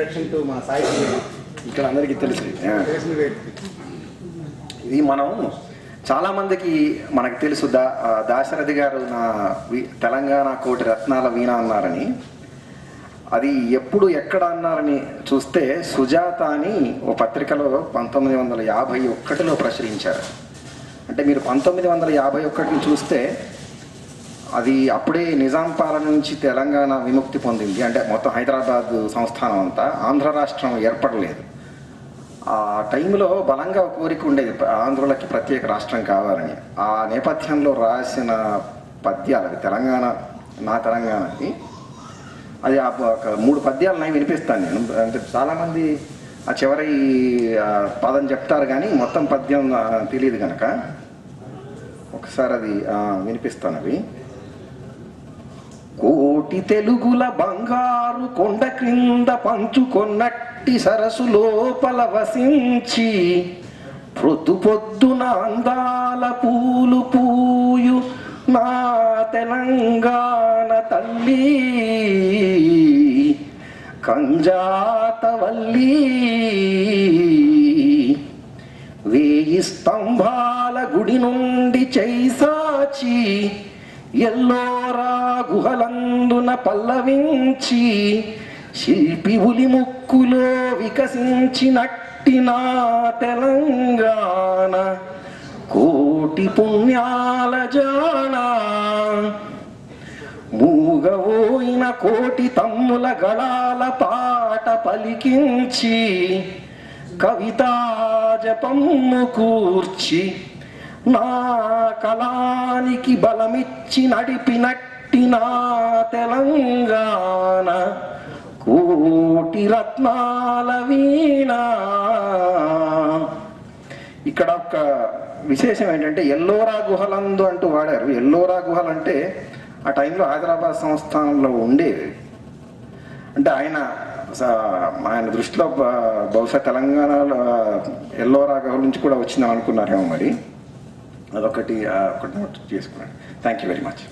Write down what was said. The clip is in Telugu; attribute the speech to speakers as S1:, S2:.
S1: ఇంట్రడక్షన్ టు మా సాయి
S2: ఇక్కడ అందరికీ తెలుసు.
S1: తెలిసిన
S2: ఇది మనం చాలా మందికి మనకు తెలుసు దా దాశరథి గారు నా తెలంగాణ కోటి రత్నాల వీణ అన్నారని. అది ఎప్పుడు ఎక్కడ అన్నారని చూస్తే సుజాత అని ఓ పత్రికలో పంతొమ్మిది వందల యాభై ఒక్కటిలో ప్రచురించారు. అంటే మీరు పంతొమ్మిది వందల యాభై ఒకటిని చూస్తే అది అప్పుడే నిజాం పాలన నుంచి తెలంగాణ విముక్తి పొందింది. అంటే మొత్తం హైదరాబాద్ సంస్థానం అంతా ఆంధ్ర రాష్ట్రం ఏర్పడలేదు. ఆ టైంలో బలంగా కోరిక ఉండేది ఆంధ్రులకి ప్రత్యేక రాష్ట్రం కావాలని. ఆ నేపథ్యంలో రాసిన పద్యాలు అవి తెలంగాణ నా తెలంగాణకి అది ఆ ఒక మూడు పద్యాలు నేను వినిపిస్తాను నేను. అంటే చాలామంది ఆ చివరి ఆ, పదం చెప్తారు కానీ మొత్తం పద్యం తెలియదు కనుక ఒకసారి అది వినిపిస్తాను అవి. కోటి తెలుగుల బంగారు కొండ క్రింద పంచుకొన్నట్టి సరస్సు లోపల వసించి పొద్దు పొద్దున అందాల పూలు పూయు నా తెలంగాణ తల్లి. కంజాతవల్లి. వేయి స్తంభాల గుడి నుండి చైసాచి ఎల్లోరా గుహలందున పల్లవించి శిల్పి ఉలి ముక్కులో వికసించినట్టి నా తెలంగాణ. కోటి పుణ్యాల జానా. మూగవోయిన కోటి తమ్ముల గళాల పాట పలికించి కవితా జపమ్ము కూర్చి నా కళానికి బలమిచ్చి నడిపినట్టి నా తెలంగాణ కోటి రత్నాల వీణా. ఇక్కడ ఒక విశేషం ఏంటంటే ఎల్లోరా గుహలందు అంటూ వాడారు. ఎల్లోరా గుహలు అంటే ఆ టైంలో హైదరాబాద్ సంస్థానంలో ఉండేవి. అంటే ఆయన స- ఆయన దృష్టిలో బహుశా తెలంగాణలో ఎల్లోరా గుహల నుంచి కూడా వచ్చిందని అనుకున్నారేమో మరి. అదొకటి ఒకటి నోట్ చేసుకున్నాను థ్యాంక్ యూ వెరీ మచ్